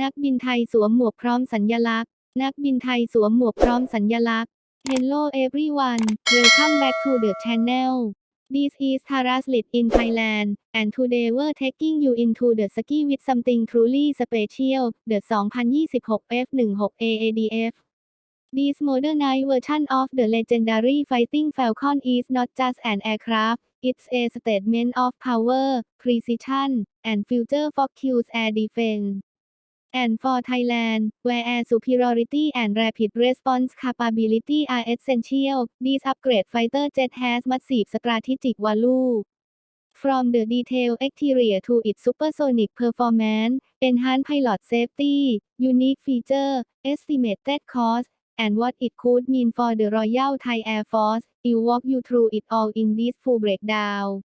นักบินไทยสวมหมวกพร้อมสัญลักษณ์ นักบินไทยสวมหมวกพร้อมสัญลักษณ์ Hello everyone welcome back to the channel This is Taras Lit in Thailand and today we're taking you into the ski with something truly special the 2026 F16 AADF This modernized version of the legendary Fighting Falcon is not just an aircraft, it's a statement of power, precision, and future focused air defense. And for Thailand, where air superiority and rapid response capability are essential, this upgrade fighter jet has massive strategic value. From the detailed exterior to its supersonic performance, enhanced pilot safety, unique feature, estimated cost, and what it could mean for the Royal Thai Air Force, I'll walk you through it all in this full breakdown.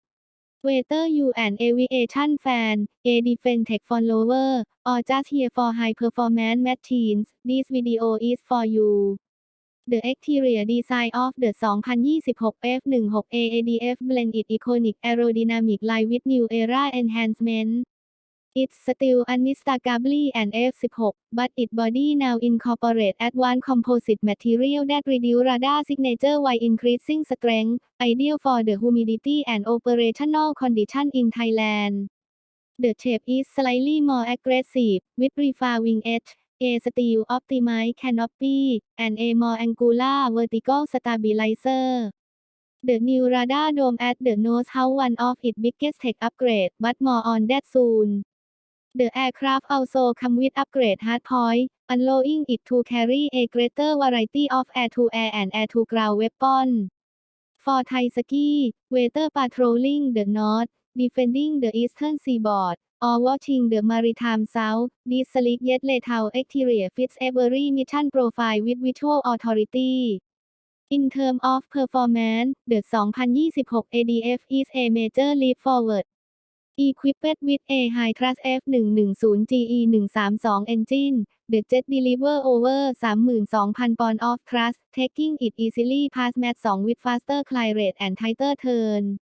Whether you an aviation fan, a defense tech follower, or just here for high performance machines, this video is for you. The exterior design of the 2026 F16 AADF blend its iconic aerodynamic line with new era enhancement. It's still unmistakably an F16, but its body now incorporate advanced composite material that reduce radar signature while increasing strength, ideal for the humidity and operational condition in Thailand. The shape is slightly more aggressive, with refined wing edge, a steel optimized canopy, and a more angular vertical stabilizer. The new radar dome at the nose has one of its biggest tech upgrade but more on that soon. The aircraft also come with upgrade hardpoint, allowing it to carry a greater variety of air-to-air and air-to-ground weapons. For Thai ski, whether patrolling the north, defending the eastern seaboard, or watching the maritime south, this sleek yet lethal exterior fits every mission profile with visual authority. In terms of performance, the 2026 ADF is a major leap forward. Equipped with a high-thrust F110 GE132 engine, the jet deliver over 32,000 pound of thrust, taking it easily past Mach 2 with faster climb rate and tighter turn.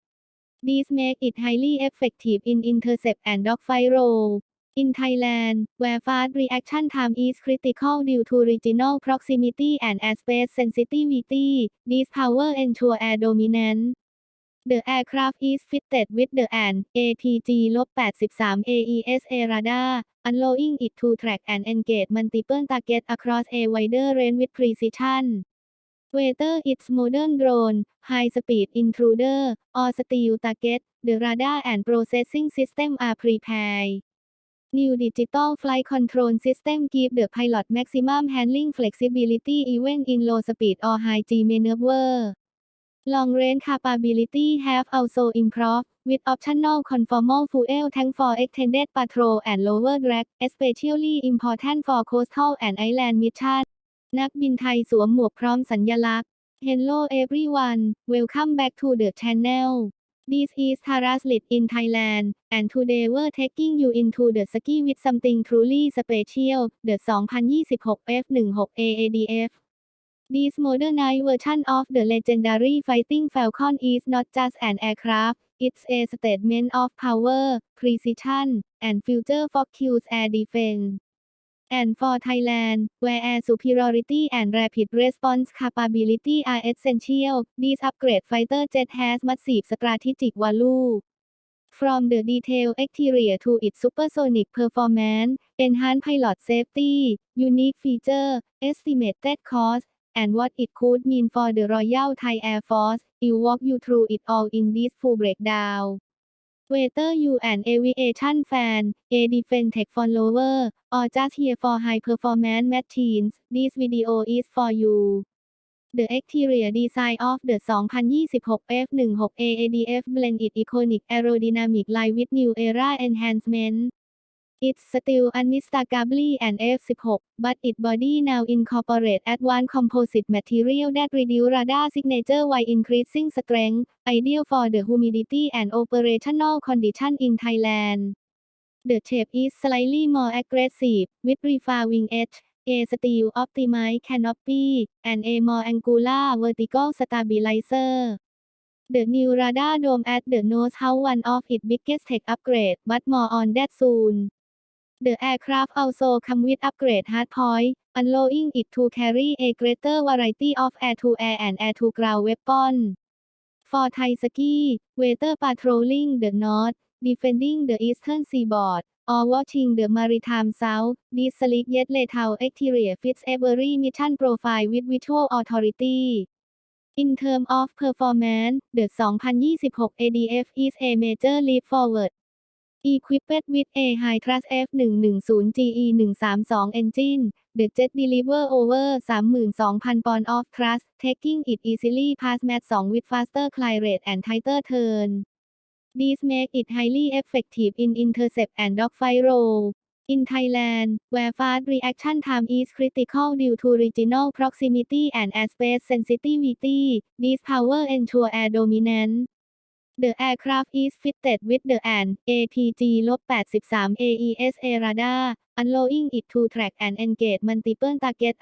This makes it highly effective in intercept and dogfight role. In Thailand, where fast reaction time is critical due to regional proximity and airspace sensitivity, this power ensure air dominance. The aircraft is fitted with the AN APG-83 AESA radar, allowing it to track and engage multiple targets across a wider range with precision. Whether it's modern drone, high-speed intruder, or stealth target, the radar and processing system are prepared. New digital flight control system give the pilot maximum handling flexibility even in low speed or high G maneuver. Long range capability have also improved, with optional conformal fuel tank for extended patrol and lower drag, especially important for coastal and island mission. นักบินไทยสวมหมวกพร้อมสัญลักษณ์ Hello everyone, welcome back to the channel. This is Taras Lit in Thailand, and today we're taking you into the ski with something truly special, the 2026 F16 AADF. This modernized version of the legendary Fighting Falcon is not just an aircraft, it's a statement of power, precision, and future-focused air defense. And for Thailand, where air superiority and rapid response capability are essential, this upgrade fighter jet has massive strategic value. From the detailed exterior to its supersonic performance, enhanced pilot safety, unique feature, estimated cost, and what it could mean for the Royal Thai Air Force, I'll walk you through it all in this full breakdown. Whether you an aviation fan, a defense tech follower, or just here for high performance machines, this video is for you. The exterior design of the 2026 F16 AADF blend its iconic aerodynamic line with new era enhancement. It's still unmistakably an F16, but its body now incorporates advanced composite material that reduce radar signature while increasing strength, ideal for the humidity and operational condition in Thailand. The shape is slightly more aggressive, with refined wing edge, a steel optimized canopy, and a more angular vertical stabilizer. The new radar dome at the nose has one of its biggest tech upgrades, but more on that soon. The aircraft also come with upgrade hardpoint, allowing it to carry a greater variety of air-to-air and air-to-ground weapons. For Thai ski, whether patrolling the north, defending the eastern seaboard, or watching the maritime south, this sleek yet lethal exterior fits every mission profile with visual authority. In terms of performance, the 2026 ADF is a major leap forward. Equipped with a high-thrust F110GE132 engine, the jet deliver over 32,000 pound of thrust, taking it easily past Mach 2 with faster climb rate and tighter turn. This makes it highly effective in intercept and dogfight role. In Thailand, where fast reaction time is critical due to regional proximity and airspace sensitivity, this power ensure air dominance. The aircraft is fitted with the AN APG-83 AESA radar, allowing it to track and engage multiple targets